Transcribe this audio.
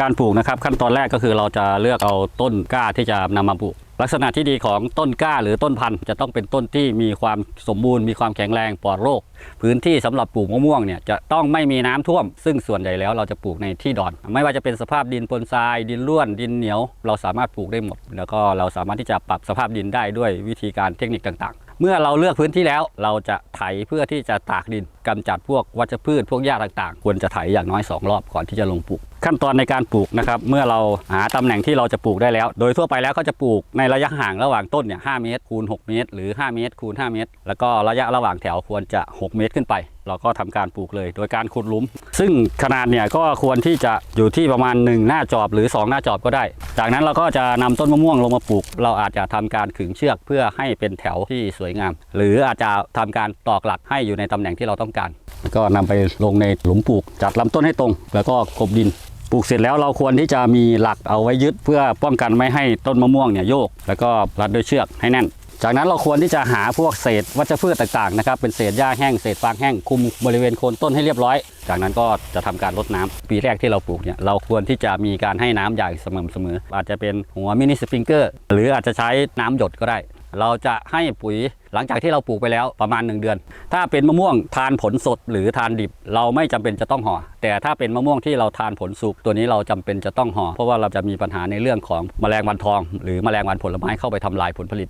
การปลูกนะครับขั้นตอนแรกก็คือเราจะเลือกเอาต้นกล้าที่จะนำมาปลูก ลักษณะที่ดีของต้นกล้าหรือต้นพันธุ์จะต้องเป็นต้นที่มีความสมบูรณ์มีความแข็งแรงปลอดโรค พื้นที่สำหรับปลูกมะม่วงเนี่ยจะต้องไม่มีน้ำท่วม ซึ่งส่วนใหญ่แล้วเราจะปลูกในที่ดอน ไม่ว่าจะเป็นสภาพดินปนทราย ดินร่วน ดินเหนียว เราสามารถปลูกได้หมด แล้วก็เราสามารถที่จะปรับสภาพดินได้ด้วยวิธีการเทคนิคต่างๆ เมื่อเราเลือกพื้นที่แล้ว เราจะไถเพื่อที่จะตากดินกำจัดพวกวัชพืชพวกหญ้าต่างๆ ควรจะไถอย่างน้อยสองรอบก่อนที่จะลงปลูก ขั้นตอนในการปลูกนะครับเมื่อเราหาตำแหน่งที่เราจะปลูกได้แล้ว โดยทั่วไปแล้วก็จะปลูกในระยะห่างระหว่างต้นเนี่ย5เมตรคูณ6 เมตร หรือ 5 เมตรคูณ5เมตร แล้วก็ระยะระหว่างแถวควรจะ 6 เมตรขึ้นไป เราก็ทำการปลูกเลย โดยการขุดหลุม ซึ่งขนาดเนี่ยก็ควรที่จะอยู่ที่ประมาณ 1 หน้าจอบหรือ 2 หน้าจอบก็ได้ จากนั้นเราก็จะนำต้นมะม่วงลงมาปลูก เราอาจจะทำการขึงเชือกเพื่อให้เป็นแถวที่สวยงาม หรืออาจจะทำการตอกหลักให้อยู่ในตำแหน่งที่เราต้องการแล้วก็นำไปลงในหลุมปลูก จัดลำต้นให้ตรง แล้วก็กบดินปลูกเสร็จแล้วเราควรที่จะมีหลักเอาไว้ยึดเพื่อป้องกันไม่ให้ต้นมะม่วงเนี่ยโยก แล้วก็รัดด้วยเชือกให้แน่น จากนั้นเราควรที่จะหาพวกเศษวัชพืชต่างๆนะครับเป็นเศษหญ้าแห้งเศษฟางแห้งคุมบริเวณโคนต้นให้เรียบร้อย จากนั้นก็จะทำการรดน้ำปีแรกที่เราปลูกเนี่ยเราควรที่จะมีการให้น้ำอย่างสม่ำเสมอ อาจจะเป็นหัวมินิสปริงเกอร์หรืออาจจะใช้น้ำหยดก็ได้ เราจะให้ปุ๋ยหลังจากที่เราปลูกไปแล้วประมาณ 1 เดือน ถ้าเป็นมะม่วงทานผลสดหรือทานดิบ เราไม่จำเป็นจะต้องห่อ แต่ถ้าเป็นมะม่วงที่เราทานผลสุกตัวนี้เราจำเป็นจะต้องห่อ เพราะว่าเราจะมีปัญหาในเรื่องของแมลงวันทอง หรือแมลงวันผลไม้เข้าไปทำลายผลผลิต